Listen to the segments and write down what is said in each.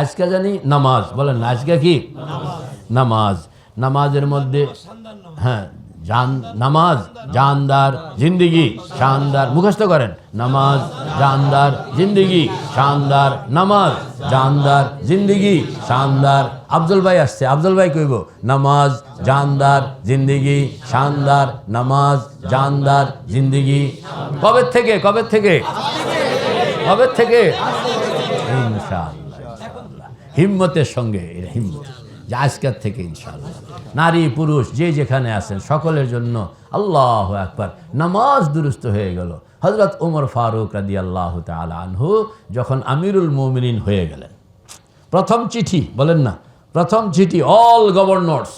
আজকে জানি নামাজ। বলেন, আজকে কি? নামাজ। নামাজের মধ্যে হ্যাঁ জান, নামাজ, জানদার জিন্দিগি, শানদার, মুখস্থ করেন। নামাজ, জানদার জিন্দিগি, শানদার নামাজ, জানদার জিন্দিগি, শানদার। আব্দুল ভাই আসছে আব্দুল ভাই কইব, নামাজ, জানদার জিন্দিগি, শানদার নামাজ, জানদার জিন্দিগি। কবে থেকে কবে থেকে? কবে থেকে? ইনশাআল্লাহ। হিম্মতের সঙ্গে হিম্মত। যে আজকের থেকে ইনশাআল্লাহ। নারী, পুরুষ, যে যেখানে আছেন, সকলের জন্য আল্লাহ একবার নামাজ দুরুস্ত হয়ে গেল। হজরত উমর ফারুক রাদি আল্লাহ আনহু যখন আমিরুল মোমিনিন হয়ে গেলেন। প্রথম চিঠি, বলেন না, প্রথম চিঠি অল গভর্নর্স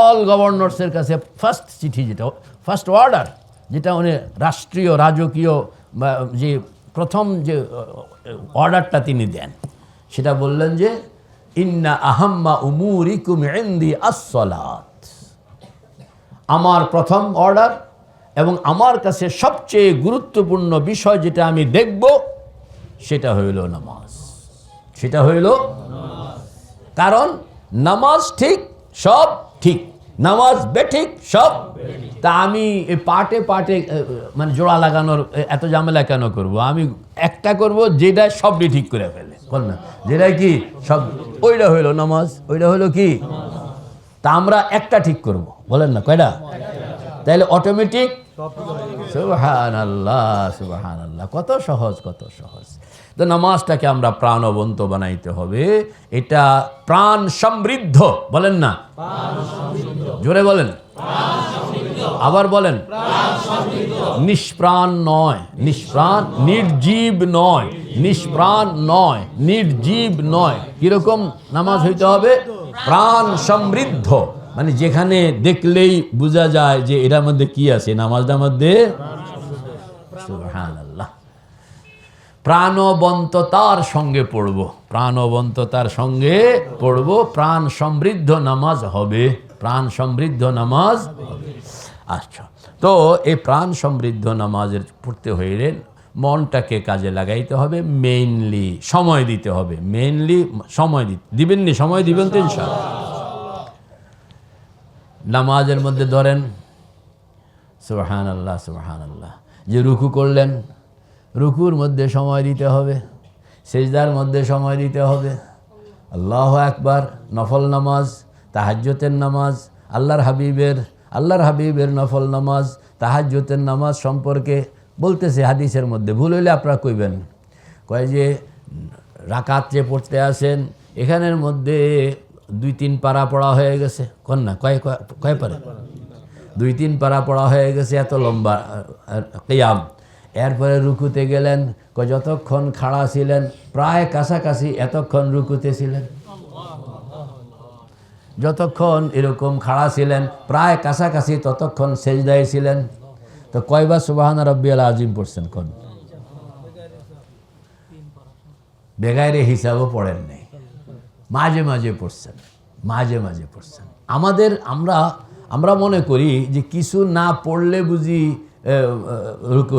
অল গভর্নর্সের কাছে ফার্স্ট চিঠি যেটা ফার্স্ট অর্ডার যেটা উনি রাষ্ট্রীয়, রাজকীয় যে প্রথম যে অর্ডারটা তিনি দেন। সেটা বললেন যে, ইন্না আহাম্মা উমুরিকুম ইন্দি আসলাত আমার প্রথম অর্ডার এবং আমার কাছে সবচেয়ে গুরুত্বপূর্ণ বিষয় যেটা আমি দেখব, সেটা হইল নামাজ। সেটা হইল কারণ নামাজ ঠিক, সব ঠিক। নামাজ বেঠিক, সব তা আমি পাটে পাটে মানে জোড়া লাগানোর এত ঝামেলা কেন করব? আমি একটা করব যেটা সবটি ঠিক করে ফেলে। বল না। যেটা কি, সব ওইটা হইল নামাজ, ওইটা হইল কি? তা আমরা একটা ঠিক করব, বলেন না, কয়টা? তাহলে অটোমেটিক আল্লাহ সুবাহান আল্লাহ কত সহজ কত সহজ। তো নামাজটাকে আমরা প্রাণবন্ত বানাইতে হবে। এটা প্রাণ সমৃদ্ধ, বলেন না? জোরে বলেন। আবার বলেন, নিষ্প্রাণ নয়, নিষ্প্রাণ নির্জীব নয়, নিষ্প্রাণ নয়, নির্জীব নয়। কীরকম নামাজ হইতে হবে? প্রাণ সমৃদ্ধ। মানে যেখানে দেখলেই বোঝা যায় যে এটার মধ্যে কি আছে, নামাজটার মধ্যে? প্রাণবন্ততার সঙ্গে পড়ব। প্রাণবন্ততার সঙ্গে পড়ব। প্রাণ সমৃদ্ধ নামাজ হবে। প্রাণ সমৃদ্ধ নামাজ হবে। আচ্ছা। তো এই প্রাণ সমৃদ্ধ নামাজের পড়তে হইলে মনটাকে কাজে লাগাইতে হবে মেইনলি সময় দিতে হবে। মেইনলি সময় দিতে দিবেননি সময় দিবেন তো নামাজের মধ্যে ধরেন সুবহান আল্লাহ সুবহান আল্লাহ যে রুকু করলেন, রুকুর মধ্যে সময় দিতে হবে, সেজদার মধ্যে সময় দিতে হবে। আল্লাহ একবার নফল নামাজ তাহাজ্যতের নামাজ, আল্লাহর হাবিবের আল্লাহর হাবিবের নফল নামাজ তাহাজ্যতের নামাজ সম্পর্কে বলতেছে হাদিসের মধ্যে। ভুল হইলে আপনারা কইবেন। কয় যে, রাকাত যে পড়তে আসেন, এখানের মধ্যে দুই তিন পারা পড়া হয়ে গেছে। কন না? কয়, কয়- পারে? দুই তিন পারা পড়া হয়ে গেছে, এত লম্বা কেয়াম। এরপরে রুকুতে গেলেন যতক্ষণ খাড়া ছিলেন, প্রায় কাছাকাছি এতক্ষণ রুকুতে ছিলেন। যতক্ষণ এরকম খাড়া ছিলেন, প্রায় কাছাকাছি ততক্ষণ সেজদায় ছিলেন। তো কয়বার সুবাহানা রব্বিয়াল আজিম পড়ছেন কোন? বেগাইরে হিসাবও পড়েন নাই। মাঝে মাঝে পড়ছেন, মাঝে মাঝে পড়ছেন। আমাদের, আমরা আমরা মনে করি যে কিছু না পড়লে বুঝি রুকু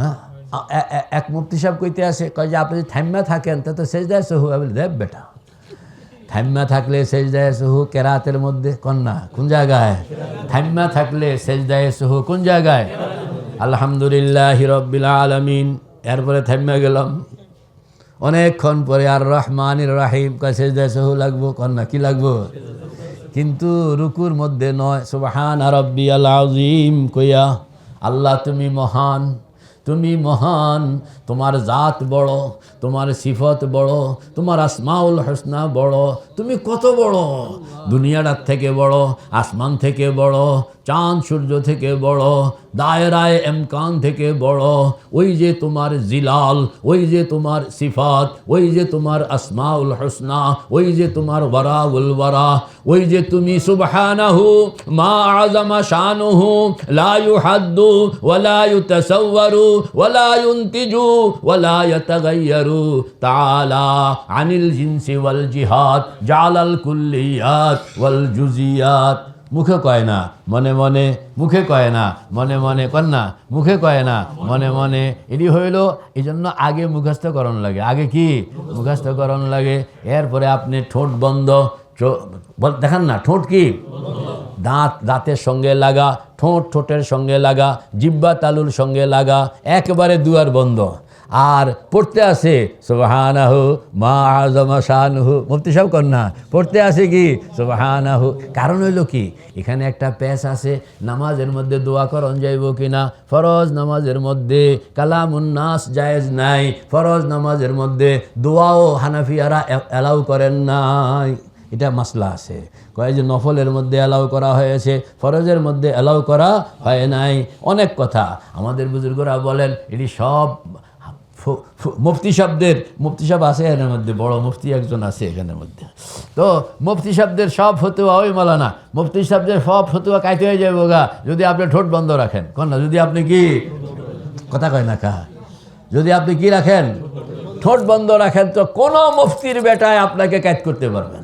হ্যাঁ? এক মুফতি সাহেব কইতে আসে কয় যে আপনি থাম্মা থাকেন, তা তো শেষ দেয় সহু বেটা থাম্মা থাকলে শেষ দেয় সহু, কেরাতের মধ্যে কন্যা, কোন জায়গায়? থাম্মা থাকলে শেষ দেয় সহু, কোন জায়গায়? আলহামদুলিল্লাহ রব্বিল আলমিন। এরপরে থাম্মা গেলাম। অনেকক্ষণ পরে আর রহমানির রাহিম কাছে দেশহু লাগবো, কন্যা, কি লাগবো? কিন্তু রুকুর মধ্যে নয়, সুবাহান রব্বি আল আজিম কইয়া, আল্লাহ তুমি মহান তুমি মহান, তোমার জাত বড়, তোমার সিফত বড়, তোমার আসমাউল হোসনা বড়, তুমি কত বড়? দুনিয়াটার থেকে বড়, আসমান থেকে বড়, চাঁদ সূর্য থেকে বড়, দায়রায় এমকান থেকে বড়, ওই যে তোমার জিলাল, ওই যে তোমার সিফাত, ওই যে তোমার আসমাউল হোসনা, ওই যে তোমার ওয়ারাউল ওয়ারা ওই যে তুমি সুবহানাহু, মা আযমা শানুহু, লা ইউহাদ্দু ওয়ালা ইউতাসাওয়ারু ওয়ালা ইউনতিজু ওয়ালা ইয়াতাগায়্যারু তাআলা আনিল জিনসি ওয়াল জিহাদ, জালাল কুল্লিয়াত ওয়াল জুজিয়াত। মুখে কয় না, মনে মনে, মুখে কয় না, মনে মনে কন না মুখে কয় না, মনে মনে। এটি হইল এই জন্য আগে মুখস্থকরণ লাগে। আগে কি? মুখস্থকরণ লাগে। এরপরে আপনি ঠোঁট বন্ধ দেখান না, ঠোঁট কি? দাঁত, দাঁতের সঙ্গে লাগা, ঠোঁট, ঠোঁটের সঙ্গে লাগা, জিব্বা তালুর সঙ্গে লাগা, একবারে দুয়ার বন্ধ। আর পড়তে আসে সুবাহানাহু, মা আজমা শাহানহু মুফতি সাহেব কন্যা, পড়তে আসে কি? সুবাহানাহু। কারণ হইল কি? এখানে একটা প্যাস আছে, নামাজের মধ্যে দোয়া করন যাইব কি না ফরজ নামাজের মধ্যে কালাম কালামুন্নাস জায়েজ নাই, ফরজ নামাজের মধ্যে দোয়াও হানাফিয়ারা অ্যালাউ করেন নাই। এটা মাসলা আছে। কয় যে নফলের মধ্যে অ্যালাউ করা হয়েছে, ফরজের মধ্যে অ্যালাউ করা হয় নাই। অনেক কথা। আমাদের বুজুর্গরা বলেন, এটি সব মুফতি শব্দের মুফতি সাহেব আছে এর মধ্যে, বড় মুফতি একজন আছে এখানের মধ্যে। তো মুফতি শব্দের সব ফতুয়া ওই মালানা। মুফতি শব্দের সব ফতুয়া কাইতে হয়ে যাবে গা, যদি আপনি ঠোঁট বন্ধ রাখেন। কন না, যদি আপনি কি? কথা কয় না কা। যদি আপনি কি রাখেন? ঠোঁট বন্ধ রাখেন, তো কোনো মুফতির বেটায় আপনাকে ক্যাচ করতে পারবে না।